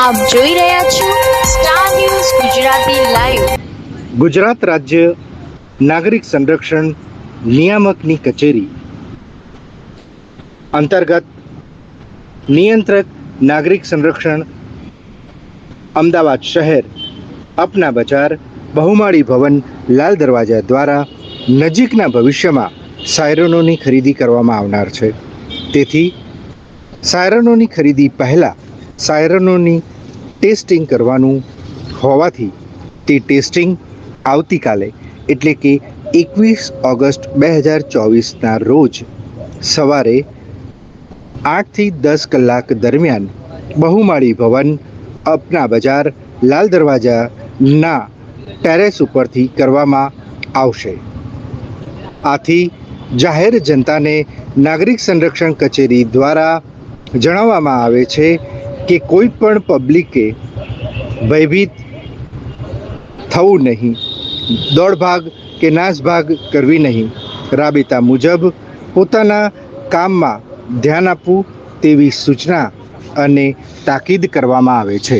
આપ જોઈ રહ્યા છો star news Gujarati live Gujarat રાજ્ય નાગરિક સંરક્ષણ નિયામકની કચેરી. અંતર્ગત નિયંત્રક નાગરિક સંરક્ષણ અમદાવાદ શહેર, અપના બજાર, બહુમાળી ભવન, લાલ દરવાજા દ્વારા નજીકના ભવિષ્યમાં સાયરનોની ખરીદી કરવામાં આવનાર છે. તેથી સાયરનોની ખરીદી પહેલાં સાયરનોની ટેસ્ટિંગ કરવાનું હોવાથી તે ટેસ્ટિંગ આવતીકાલે, એટલે કે એકવીસ ઓગસ્ટ બે હજાર ચોવીસના રોજ સવારે આઠથી દસ કલાક દરમિયાન બહુમાળી ભવન, અપના બજાર, લાલ દરવાજાના ટેરેસ ઉપરથી કરવામાં આવશે. આથી જાહેર જનતાને નાગરિક સંરક્ષણ કચેરી દ્વારા જણાવવામાં આવે છે કે કોઈ પણ પબ્લિકે ભયભીત થવું નહીં. દોડભાગ કે નાસભાગ કરવી નહીં. રાબેતા મુજબ પોતાના કામમાં ધ્યાન આપવું તેવી સૂચના અને તાકીદ કરવામાં આવે છે.